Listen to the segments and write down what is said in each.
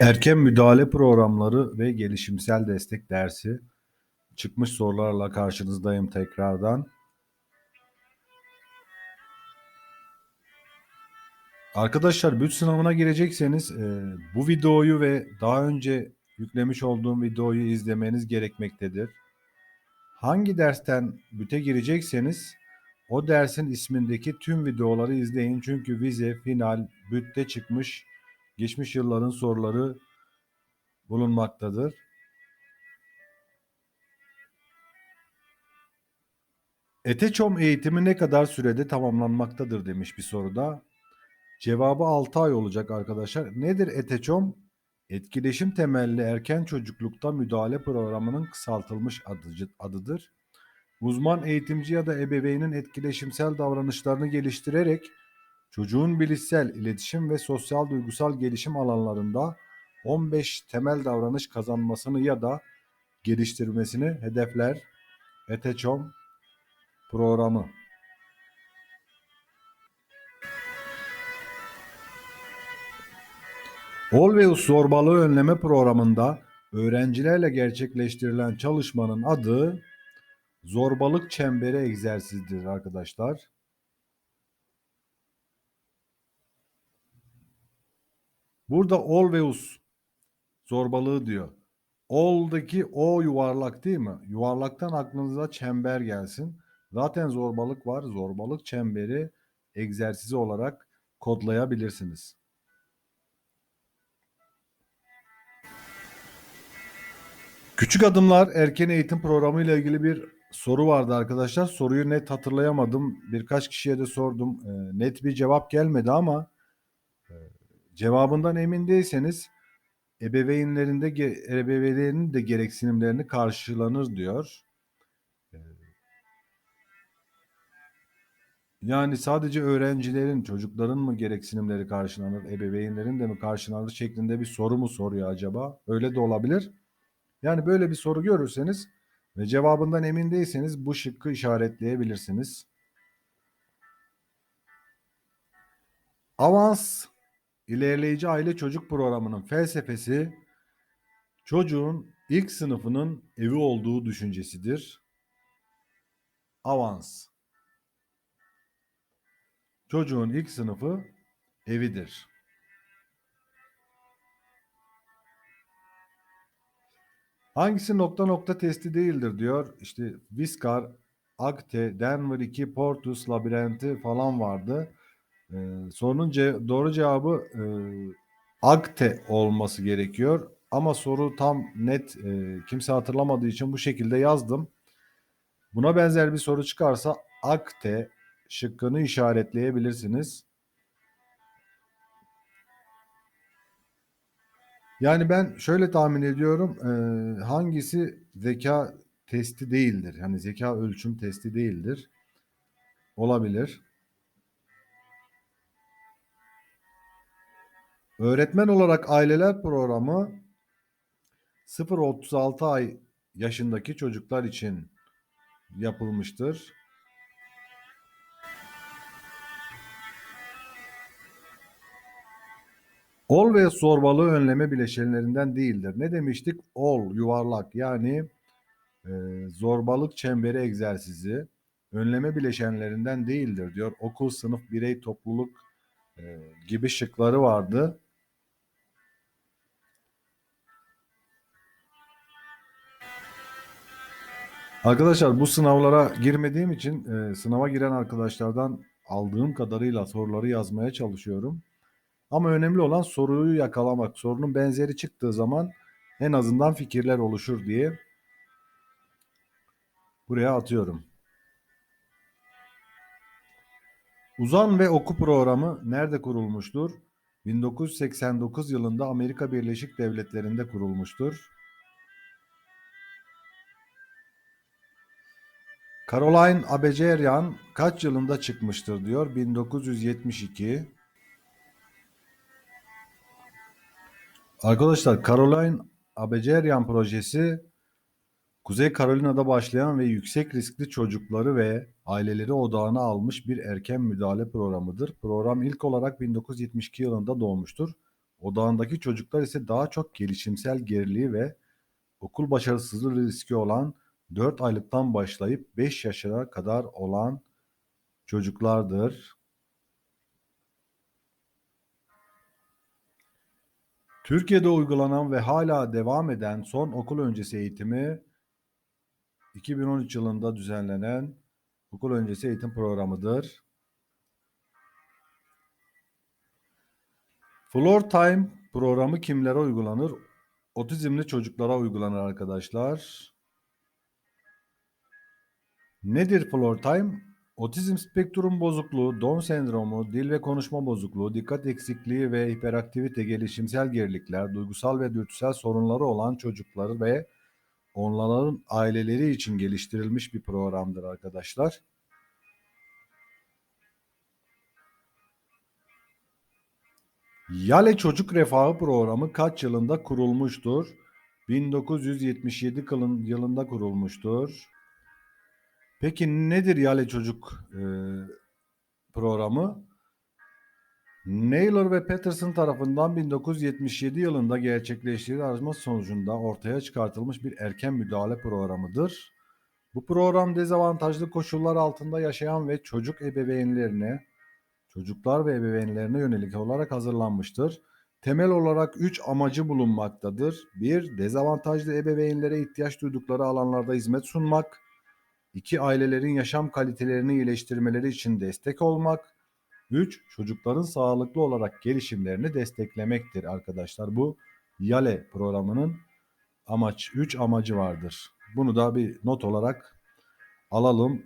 Erken müdahale programları ve gelişimsel destek dersi çıkmış sorularla karşınızdayım tekrardan. Arkadaşlar büt sınavına girecekseniz e, bu videoyu ve daha önce yüklemiş olduğum videoyu izlemeniz gerekmektedir. Hangi dersten büte girecekseniz o dersin ismindeki tüm videoları izleyin. Çünkü vize, final, bütte çıkmış geçmiş yılların soruları bulunmaktadır. Eteçom eğitimi ne kadar sürede tamamlanmaktadır demiş bir soruda. Cevabı 6 ay olacak arkadaşlar. Nedir Eteçom? Etkileşim temelli erken çocuklukta müdahale programının kısaltılmış adıdır. Uzman eğitimci ya da ebeveynin etkileşimsel davranışlarını geliştirerek çocuğun bilişsel, iletişim ve sosyal duygusal gelişim alanlarında 15 temel davranış kazanmasını ya da geliştirmesini hedefler. Eteçom programı. Olveus zorbalığı önleme programında öğrencilerle gerçekleştirilen çalışmanın adı zorbalık çemberi egzersizidir arkadaşlar. Burada Olveus zorbalığı diyor. Ol'daki o yuvarlak değil mi? Yuvarlaktan aklınıza çember gelsin. Zaten zorbalık var. Zorbalık çemberi egzersizi olarak kodlayabilirsiniz. Küçük Adımlar Erken Eğitim Programı ile ilgili bir soru vardı arkadaşlar. Soruyu net hatırlayamadım. Birkaç kişiye de sordum. Ee, net bir cevap gelmedi ama cevabından emin değilseniz ebeveynlerinde ge- ebeveynlerin de gereksinimlerini karşılanır diyor. Yani sadece öğrencilerin, çocukların mı gereksinimleri karşılanır, ebeveynlerin de mi karşılanır şeklinde bir soru mu soruyor acaba? Öyle de olabilir. Yani böyle bir soru görürseniz ve cevabından emin değilseniz bu şıkkı işaretleyebilirsiniz. Avans ilerleyici aile çocuk programının felsefesi çocuğun ilk sınıfının evi olduğu düşüncesidir. Avans. Çocuğun ilk sınıfı evidir. Hangisi nokta nokta testi değildir diyor. İşte Viskar, Akte, Denver 2, Portus, Labirenti falan vardı. Ee, sorunun ce- doğru cevabı e, Akte olması gerekiyor. Ama soru tam net e, kimse hatırlamadığı için bu şekilde yazdım. Buna benzer bir soru çıkarsa Akte şıkkını işaretleyebilirsiniz. Yani ben şöyle tahmin ediyorum. eee, hangisi zeka testi değildir? Yani zeka ölçüm testi değildir. Olabilir. Öğretmen olarak aileler programı 0-36 ay yaşındaki çocuklar için yapılmıştır. Ol ve zorbalığı önleme bileşenlerinden değildir. Ne demiştik? Ol, yuvarlak yani e, zorbalık çemberi egzersizi önleme bileşenlerinden değildir diyor. Okul, sınıf, birey, topluluk e, gibi şıkları vardı. Arkadaşlar bu sınavlara girmediğim için e, sınava giren arkadaşlardan aldığım kadarıyla soruları yazmaya çalışıyorum. Ama önemli olan soruyu yakalamak. Sorunun benzeri çıktığı zaman en azından fikirler oluşur diye buraya atıyorum. Uzan ve Oku programı nerede kurulmuştur? 1989 yılında Amerika Birleşik Devletleri'nde kurulmuştur. Caroline Abejerian kaç yılında çıkmıştır diyor. 1972. Arkadaşlar Caroline Abejerian projesi Kuzey Carolina'da başlayan ve yüksek riskli çocukları ve aileleri odağına almış bir erken müdahale programıdır. Program ilk olarak 1972 yılında doğmuştur. Odağındaki çocuklar ise daha çok gelişimsel geriliği ve okul başarısızlığı riski olan 4 aylıktan başlayıp 5 yaşına kadar olan çocuklardır. Türkiye'de uygulanan ve hala devam eden son okul öncesi eğitimi 2013 yılında düzenlenen okul öncesi eğitim programıdır. Floor Time programı kimlere uygulanır? Otizmli çocuklara uygulanır arkadaşlar. Nedir Floor Time? Otizm spektrum bozukluğu, Down sendromu, dil ve konuşma bozukluğu, dikkat eksikliği ve hiperaktivite, gelişimsel gerilikler, duygusal ve dürtüsel sorunları olan çocukları ve onların aileleri için geliştirilmiş bir programdır arkadaşlar. Yale Çocuk Refahı Programı kaç yılında kurulmuştur? 1977 kılın- yılında kurulmuştur. Peki nedir Yale Çocuk e, programı? Naylor ve Peterson tarafından 1977 yılında gerçekleştirilen araştırma sonucunda ortaya çıkartılmış bir erken müdahale programıdır. Bu program dezavantajlı koşullar altında yaşayan ve çocuk ebeveynlerine, çocuklar ve ebeveynlerine yönelik olarak hazırlanmıştır. Temel olarak 3 amacı bulunmaktadır. 1. Dezavantajlı ebeveynlere ihtiyaç duydukları alanlarda hizmet sunmak. 2. Ailelerin yaşam kalitelerini iyileştirmeleri için destek olmak. 3. Çocukların sağlıklı olarak gelişimlerini desteklemektir arkadaşlar. Bu YALE programının amaç 3 amacı vardır. Bunu da bir not olarak alalım.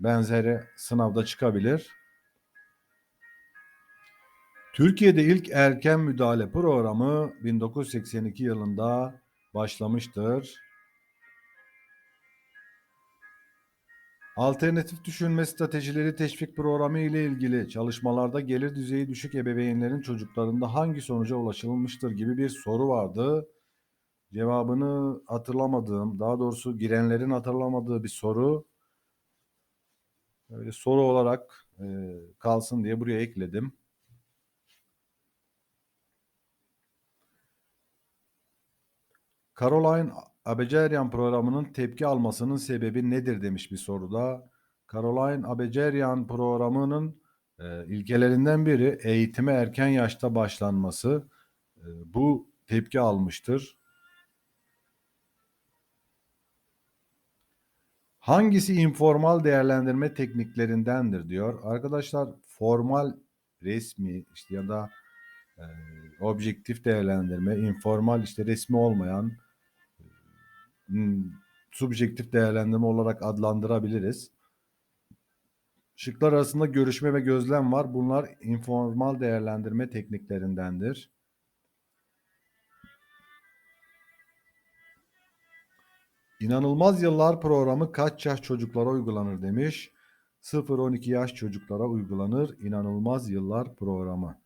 Benzeri sınavda çıkabilir. Türkiye'de ilk erken müdahale programı 1982 yılında başlamıştır. Alternatif düşünme stratejileri teşvik programı ile ilgili çalışmalarda gelir düzeyi düşük ebeveynlerin çocuklarında hangi sonuca ulaşılmıştır gibi bir soru vardı. Cevabını hatırlamadığım, daha doğrusu girenlerin hatırlamadığı bir soru. Öyle soru olarak e, kalsın diye buraya ekledim. Caroline Abecerian programının tepki almasının sebebi nedir demiş bir soruda. Caroline Abecerian programının e, ilkelerinden biri eğitime erken yaşta başlanması. E, bu tepki almıştır. Hangisi informal değerlendirme tekniklerindendir diyor. Arkadaşlar formal resmi işte ya da e, objektif değerlendirme, informal işte resmi olmayan hmm, subjektif değerlendirme olarak adlandırabiliriz. Şıklar arasında görüşme ve gözlem var. Bunlar informal değerlendirme tekniklerindendir. İnanılmaz Yıllar programı kaç yaş çocuklara uygulanır demiş. 0-12 yaş çocuklara uygulanır İnanılmaz Yıllar programı.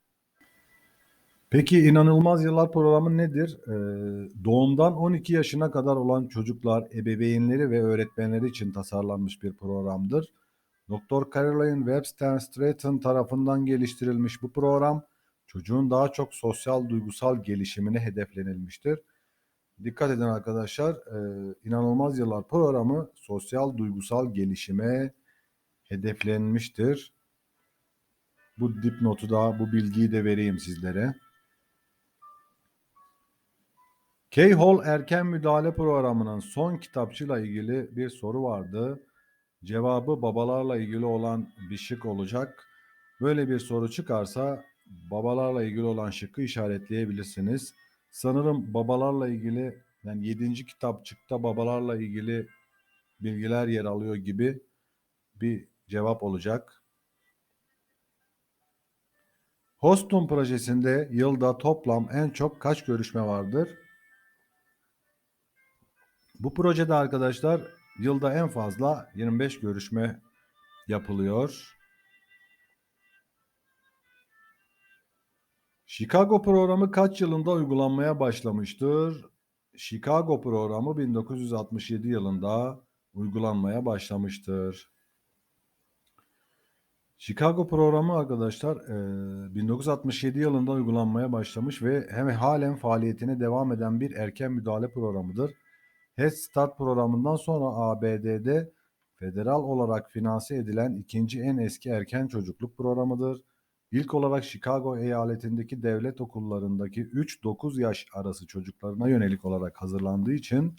Peki İnanılmaz Yıllar programı nedir? Ee, doğumdan 12 yaşına kadar olan çocuklar, ebeveynleri ve öğretmenleri için tasarlanmış bir programdır. Dr. Caroline Webster Stratton tarafından geliştirilmiş bu program çocuğun daha çok sosyal duygusal gelişimine hedeflenilmiştir. Dikkat edin arkadaşlar, e, İnanılmaz Yıllar programı sosyal duygusal gelişime hedeflenmiştir. Bu dipnotu da, bu bilgiyi de vereyim sizlere. K-Hall Erken Müdahale Programı'nın son kitapçıyla ilgili bir soru vardı. Cevabı babalarla ilgili olan bir şık olacak. Böyle bir soru çıkarsa babalarla ilgili olan şıkkı işaretleyebilirsiniz. Sanırım babalarla ilgili yani 7. kitapçıkta babalarla ilgili bilgiler yer alıyor gibi bir cevap olacak. Hostum projesinde yılda toplam en çok kaç görüşme vardır? Bu projede arkadaşlar yılda en fazla 25 görüşme yapılıyor. Chicago programı kaç yılında uygulanmaya başlamıştır? Chicago programı 1967 yılında uygulanmaya başlamıştır. Chicago programı arkadaşlar eee, 1967 yılında uygulanmaya başlamış ve hem halen faaliyetine devam eden bir erken müdahale programıdır. Head Start programından sonra ABD'de federal olarak finanse edilen ikinci en eski erken çocukluk programıdır. İlk olarak Chicago eyaletindeki devlet okullarındaki 3-9 yaş arası çocuklarına yönelik olarak hazırlandığı için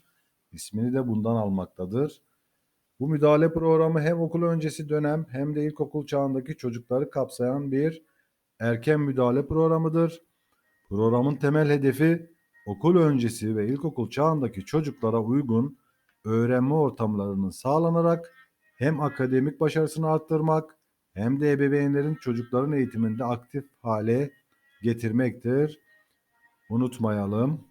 ismini de bundan almaktadır. Bu müdahale programı hem okul öncesi dönem hem de ilkokul çağındaki çocukları kapsayan bir erken müdahale programıdır. Programın temel hedefi okul öncesi ve ilkokul çağındaki çocuklara uygun öğrenme ortamlarının sağlanarak hem akademik başarısını arttırmak hem de ebeveynlerin çocukların eğitiminde aktif hale getirmektir. Unutmayalım.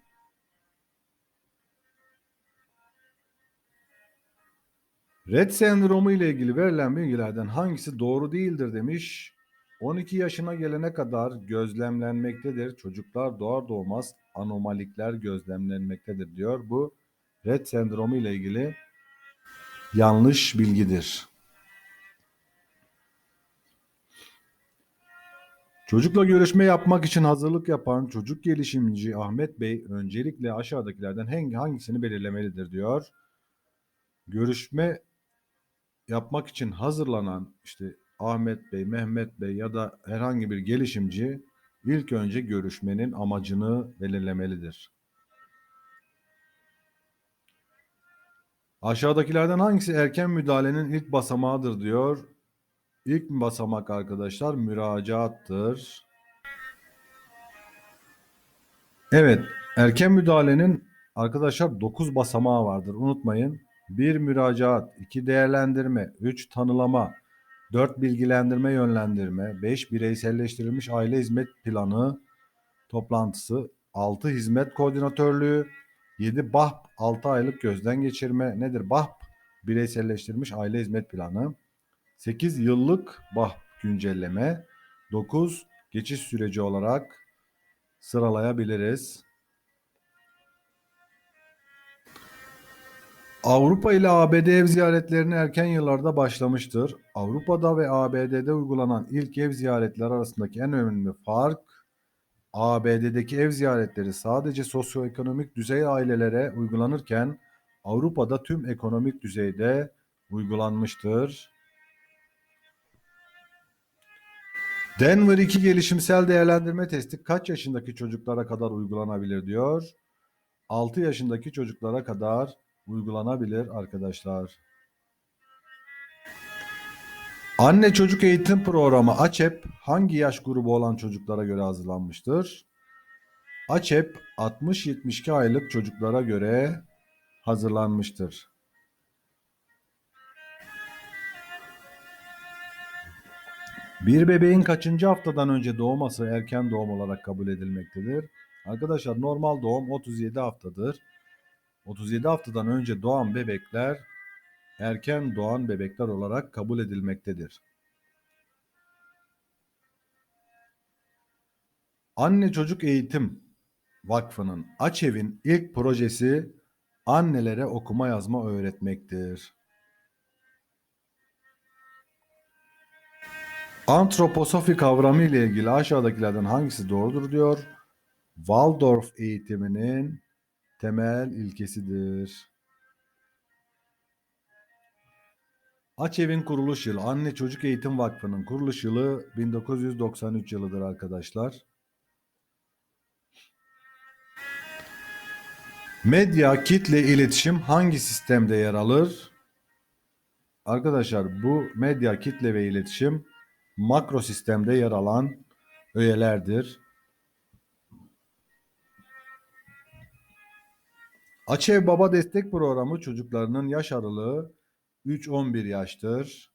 Rett sendromu ile ilgili verilen bilgilerden hangisi doğru değildir demiş. 12 yaşına gelene kadar gözlemlenmektedir. Çocuklar doğar doğmaz anomalikler gözlemlenmektedir diyor. Bu Rett sendromu ile ilgili yanlış bilgidir. Çocukla görüşme yapmak için hazırlık yapan çocuk gelişimci Ahmet Bey öncelikle aşağıdakilerden hangi hangisini belirlemelidir diyor. Görüşme yapmak için hazırlanan işte Ahmet Bey, Mehmet Bey ya da herhangi bir gelişimci ilk önce görüşmenin amacını belirlemelidir. Aşağıdakilerden hangisi erken müdahalenin ilk basamağıdır diyor. İlk basamak arkadaşlar müracaattır. Evet, erken müdahalenin arkadaşlar 9 basamağı vardır. Unutmayın. 1 müracaat, 2 değerlendirme, 3 tanılama, 4 bilgilendirme yönlendirme, 5 bireyselleştirilmiş aile hizmet planı toplantısı, 6 hizmet koordinatörlüğü, 7 BAHP 6 aylık gözden geçirme. Nedir BAHP? Bireyselleştirilmiş aile hizmet planı. 8 yıllık BAHP güncelleme. 9 geçiş süreci olarak sıralayabiliriz. Avrupa ile ABD ev ziyaretlerine erken yıllarda başlamıştır. Avrupa'da ve ABD'de uygulanan ilk ev ziyaretleri arasındaki en önemli fark ABD'deki ev ziyaretleri sadece sosyoekonomik düzey ailelere uygulanırken Avrupa'da tüm ekonomik düzeyde uygulanmıştır. Denver 2 gelişimsel değerlendirme testi kaç yaşındaki çocuklara kadar uygulanabilir diyor. 6 yaşındaki çocuklara kadar uygulanabilir arkadaşlar. Anne Çocuk Eğitim Programı AÇEP hangi yaş grubu olan çocuklara göre hazırlanmıştır? AÇEP 60-72 aylık çocuklara göre hazırlanmıştır. Bir bebeğin kaçıncı haftadan önce doğması erken doğum olarak kabul edilmektedir? Arkadaşlar normal doğum 37 haftadır. 37 haftadan önce doğan bebekler erken doğan bebekler olarak kabul edilmektedir. Anne Çocuk Eğitim Vakfı'nın Açev'in ilk projesi annelere okuma yazma öğretmektir. Antroposofi kavramı ile ilgili aşağıdakilerden hangisi doğrudur diyor. Waldorf eğitiminin temel ilkesidir. Açev'in kuruluş yılı, Anne Çocuk Eğitim Vakfı'nın kuruluş yılı 1993 yılıdır arkadaşlar. Medya, kitle, iletişim hangi sistemde yer alır? Arkadaşlar bu medya, kitle ve iletişim makro sistemde yer alan öğelerdir. Açev Baba Destek Programı çocuklarının yaş aralığı 3-11 yaştır.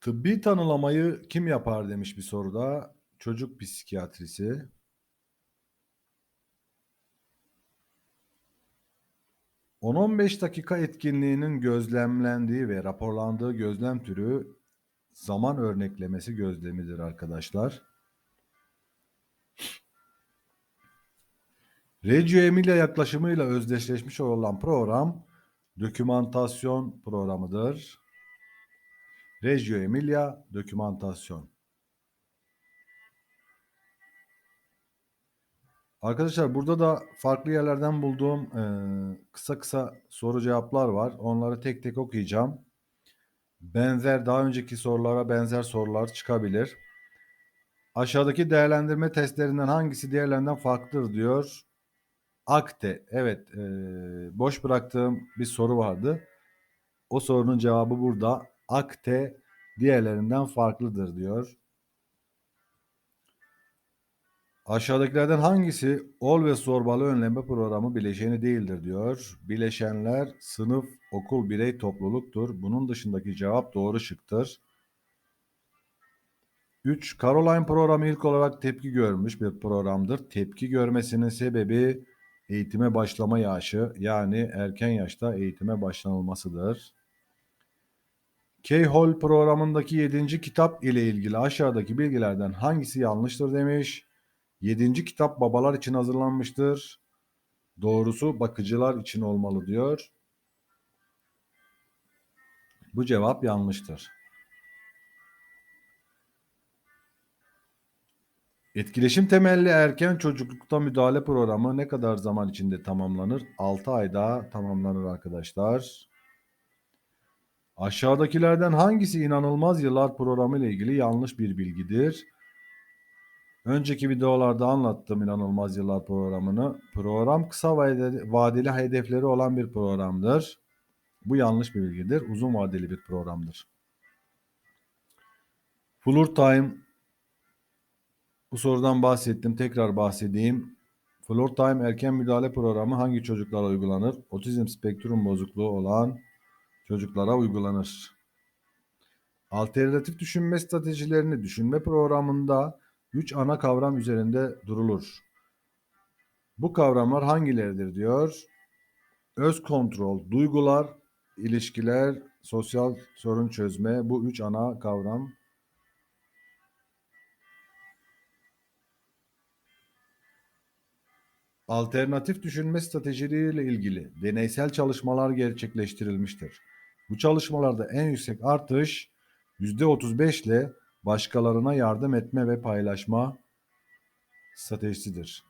Tıbbi tanılamayı kim yapar demiş bir soruda. Çocuk psikiyatrisi. ...10-15 dakika etkinliğinin gözlemlendiği ve raporlandığı gözlem türü zaman örneklemesi gözlemidir arkadaşlar. Reggio Emilia yaklaşımıyla özdeşleşmiş olan program dokümantasyon programıdır. Reggio Emilia dokümantasyon. Arkadaşlar burada da farklı yerlerden bulduğum e, kısa kısa soru cevaplar var. Onları tek tek okuyacağım. Benzer daha önceki sorulara benzer sorular çıkabilir. Aşağıdaki değerlendirme testlerinden hangisi diğerlerinden farklıdır diyor. Akte. Evet. E, boş bıraktığım bir soru vardı. O sorunun cevabı burada. Akte diğerlerinden farklıdır diyor. Aşağıdakilerden hangisi ol ve sorbalı önleme programı bileşeni değildir diyor. Bileşenler sınıf, okul, birey, topluluktur. Bunun dışındaki cevap doğru şıktır. 3. Caroline programı ilk olarak tepki görmüş bir programdır. Tepki görmesinin sebebi eğitime başlama yaşı yani erken yaşta eğitime başlanılmasıdır. Keyhole programındaki 7. kitap ile ilgili aşağıdaki bilgilerden hangisi yanlıştır demiş. 7. kitap babalar için hazırlanmıştır. Doğrusu bakıcılar için olmalı diyor. Bu cevap yanlıştır. Etkileşim temelli erken çocuklukta müdahale programı ne kadar zaman içinde tamamlanır? 6 ayda tamamlanır arkadaşlar. Aşağıdakilerden hangisi inanılmaz yıllar programı ile ilgili yanlış bir bilgidir? Önceki videolarda anlattım inanılmaz yıllar programını. Program kısa vadeli hedefleri olan bir programdır. Bu yanlış bir bilgidir. Uzun vadeli bir programdır. Full Time bu sorudan bahsettim. Tekrar bahsedeyim. Floor Time erken müdahale programı hangi çocuklara uygulanır? Otizm spektrum bozukluğu olan çocuklara uygulanır. Alternatif düşünme stratejilerini düşünme programında 3 ana kavram üzerinde durulur. Bu kavramlar hangileridir diyor. Öz kontrol, duygular, ilişkiler, sosyal sorun çözme bu üç ana kavram. Alternatif düşünme stratejileriyle ilgili deneysel çalışmalar gerçekleştirilmiştir. Bu çalışmalarda en yüksek artış %35 ile başkalarına yardım etme ve paylaşma stratejisidir.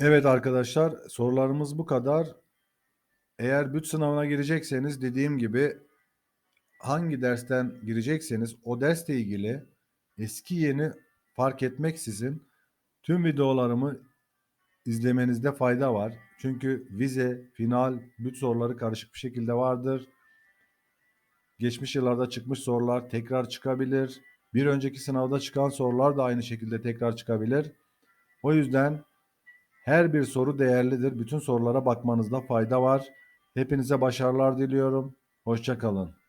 Evet arkadaşlar sorularımız bu kadar. Eğer büt sınavına girecekseniz dediğim gibi hangi dersten girecekseniz o dersle ilgili eski yeni fark etmeksizin tüm videolarımı izlemenizde fayda var. Çünkü vize, final, büt soruları karışık bir şekilde vardır. Geçmiş yıllarda çıkmış sorular tekrar çıkabilir. Bir önceki sınavda çıkan sorular da aynı şekilde tekrar çıkabilir. O yüzden her bir soru değerlidir. Bütün sorulara bakmanızda fayda var. Hepinize başarılar diliyorum. Hoşçakalın.